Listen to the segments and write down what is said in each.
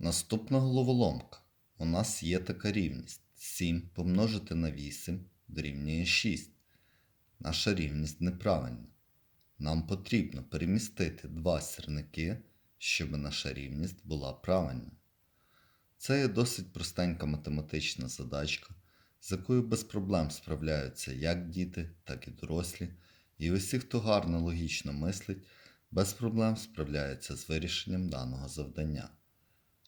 Наступна головоломка. У нас є така рівність. 7 помножити на 8 дорівнює 6. Наша рівність неправильна. Нам потрібно перемістити два сірники, щоб наша рівність була правильна. Це є досить простенька математична задачка, з якою без проблем справляються як діти, так і дорослі, і усі, хто гарно логічно мислить, без проблем справляються з вирішенням даного завдання.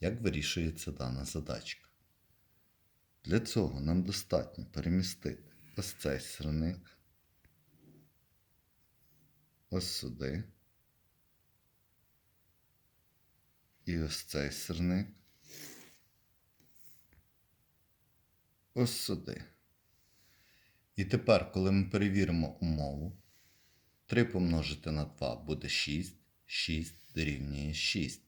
Як вирішується дана задачка? Для цього нам достатньо перемістити ось цей сірник ось сюди. І ось цей сирник. Ось сюди. І тепер, коли ми перевіримо умову, 3 помножити на 2 буде 6, 6 дорівнює 6.